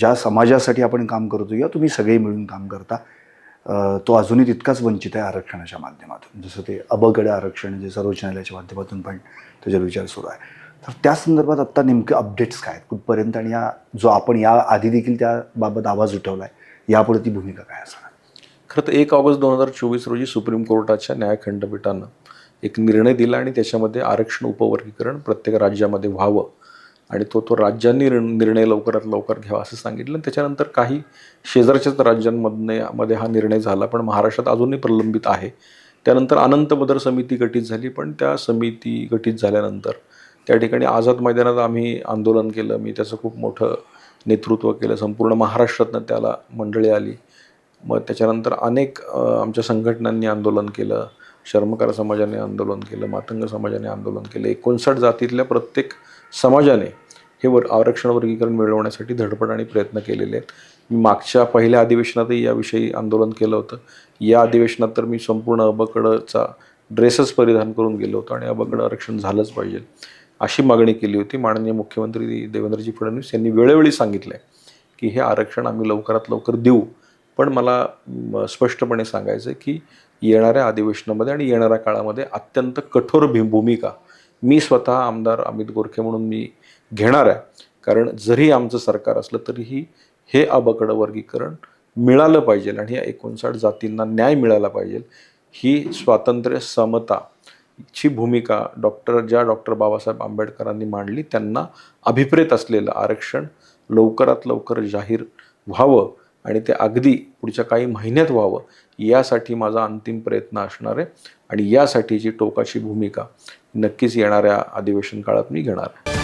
ज्या समाजासाठी आपण काम करतो या तुम्ही सगळे मिळून काम करता. तो अजूनही तितकाच वंचित आहे आरक्षणाच्या माध्यमातून. जसं ते अबगड आरक्षण जे सर्वोच्च न्यायालयाच्या माध्यमातून पण त्याच्यावर विचार सुरू आहे. तर त्या संदर्भात आत्ता नेमके अपडेट्स काय आहेत? कुठपर्यंत आणि या जो आपण या आधी देखील त्याबाबत आवाज उठवला आहे यापुढे ती भूमिका काय असणार? खरं तर एक ऑगस्ट दोन हजार चोवीस रोजी सुप्रीम कोर्टाच्या न्याय खंडपीठानं एक निर्णय दिला आणि त्याच्यामध्ये आरक्षण उपवर्गीकरण प्रत्येक राज्यामध्ये व्हावं. आणि तो तो राज्यांनी निर्णय लवकरात लवकर घ्यावा असं सांगितलं. आणि त्याच्यानंतर काही शेजारच्याच राज्यांमधने मध्ये हा निर्णय झाला पण महाराष्ट्रात अजूनही प्रलंबित आहे. त्यानंतर अनंत बदर समिती गठीत झाली पण त्या समिती गठीत झाल्यानंतर त्या ठिकाणी आझाद मैदानात आम्ही आंदोलन केलं. मी त्याचं खूप मोठं नेतृत्व केलं. संपूर्ण महाराष्ट्रातनं त्याला मंडळी आली. मग त्याच्यानंतर अनेक आमच्या संघटनांनी आंदोलन केलं. शर्मकार समाजाने आंदोलन केलं. मातंग समाजाने आंदोलन केलं. एकोणसाठ जातीतल्या प्रत्येक समाजाने हे वर आरक्षण वर्गीकरण मिळवण्यासाठी धडपड आणि प्रयत्न केलेले आहेत. मी मागच्या पहिल्या अधिवेशनातही याविषयी आंदोलन केलं होतं. या अधिवेशनात तर मी संपूर्ण अबकडचा ड्रेसच परिधान करून गेलो होतो आणि अबकड आरक्षण झालंच पाहिजे अशी मागणी केली होती. माननीय मुख्यमंत्री देवेंद्रजी फडणवीस यांनी वेळोवेळी सांगितलं आहे की हे आरक्षण आम्ही लवकरात लवकर देऊ. पण मला स्पष्टपणे सांगायचं की येणाऱ्या अधिवेशनामध्ये आणि येणाऱ्या काळामध्ये अत्यंत कठोर भी भूमिका. मी स्वतः आमदार अमित गोरखे म्हणून मी घेणार आहे. कारण जरी आमचं सरकार असलं तरीही हे अबकडं वर्गीकरण मिळालं पाहिजे आणि या एकोणसाठ जातींना न्याय मिळाला पाहिजे. ही स्वातंत्र्य समता ची भूमिका डॉक्टर ज्या डॉक्टर बाबासाहेब आंबेडकरांनी मांडली त्यांना अभिप्रेत असलेलं आरक्षण लवकरात लवकर जाहीर व्हावं आणि ते अगदी पुढच्या काही महिन्यात व्हावं यासाठी माझा अंतिम प्रयत्न असणार आहे. आणि यासाठीची टोकाची भूमिका नक्कीच येणाऱ्या अधिवेशन काळात मी घेणार आहे.